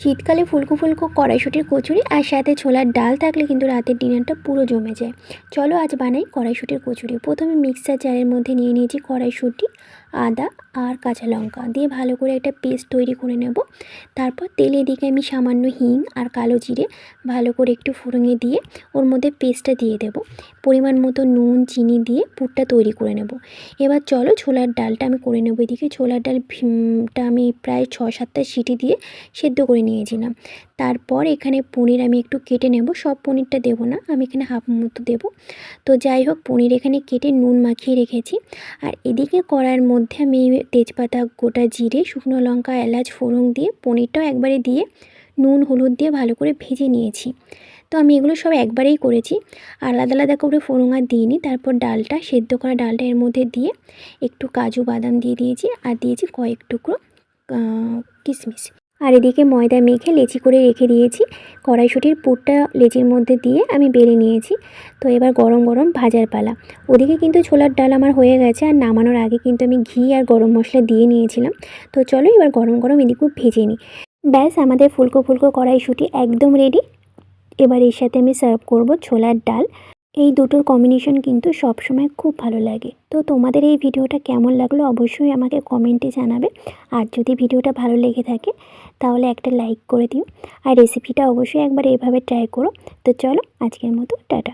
শীতকালে ফুলকো ফুলকো কড়াইশুটির কচুরি আর সাথে ছোলার ডাল থাকলে কিন্তু রাতের ডিনারটা পুরো জমে যায়। চলো আজ বানাই কড়াইশুটির কচুরি। প্রথমে মিক্সার জারের মধ্যে নিয়ে নিয়েছি কড়াইশুটি আদা আর কাঁচা লঙ্কা দিয়ে ভালো করে একটা পেস্ট তৈরি করে নেব। তারপর তেলে দিকে আমি সামান্য হিং আর কালো জিরে ভালো করে একটু ফোড়ঙে দিয়ে ওর মধ্যে পেস্টটা দিয়ে দেব। পরিমাণ মতো নুন, চিনি দিয়ে পুরটা তৈরি করে নেব। এবার চলো ছোলার ডালটা আমি করে নেব এদিকে। ছোলার ডাল টা আমি প্রায় ছ সাতটা সিটি দিয়ে সেদ্ধ করে নিয়েছিলাম। তারপর এখানে পনির আমি একটু কেটে নেব। সব পনিরটা দেবো না, আমি এখানে হাফ মতো দেবো। তো যাই হোক, পনির এখানে কেটে নুন মাখিয়ে রেখেছি। আর এদিকে কড়ার মধ্যে আমি তেজপাতা গোটা জিরে, শুকনো লঙ্কা, এলাচ ফোড়ং দিয়ে, পনিরটাও একবারে দিয়ে নুন, হলুদ দিয়ে ভালো করে ভেজে নিয়েছি। তো আমি এগুলো সব একবারেই করেছি। আলাদা আলাদা করে ফোড়ন আর দিইনি। তারপর ডালটা, সেদ্ধ করা ডালটা এর মধ্যে দিয়ে একটু কাজু বাদাম দিয়ে দিয়েছি। আর দিয়েছি কয়েক টুকরো কিশমিশ। আর এদিকে ময়দা মেখে লেচি করে রেখে দিয়েছি। কড়াইশুটির পুরটা লেচির মধ্যে দিয়ে আমি বেলে নিয়েছি। তো এবার গরম গরম ভাজার পালা। ওদিকে কিন্তু ছোলার ডাল আমার হয়ে গেছে আর নামানোর আগে কিন্তু আমি ঘি আর গরম মশলা দিয়ে নিয়েছিলাম। তো চলো এবার গরম গরম এদিকেও ভেজে নিই। ব্যাস, আমাদের ফুলকো ফুলকো কড়াইশুটি একদম রেডি এবার এর সাথে আমি সার্ভ করব ছোলার ডাল। এই দুটোর কম্বিনেশন কিন্তু সবসময় খুব ভালো লাগে। তো তোমাদের এই ভিডিওটা কেমন লাগল অবশ্যই আমাকে কমেন্টে জানাবে। আর যদি ভিডিওটা ভালো লেগে থাকে, তাহলে একটা লাইক করে দিও। আর রেসিপিটা অবশ্যই একবার এইভাবে ট্রাই করো। তো চলো আজকের মতো, টাটা।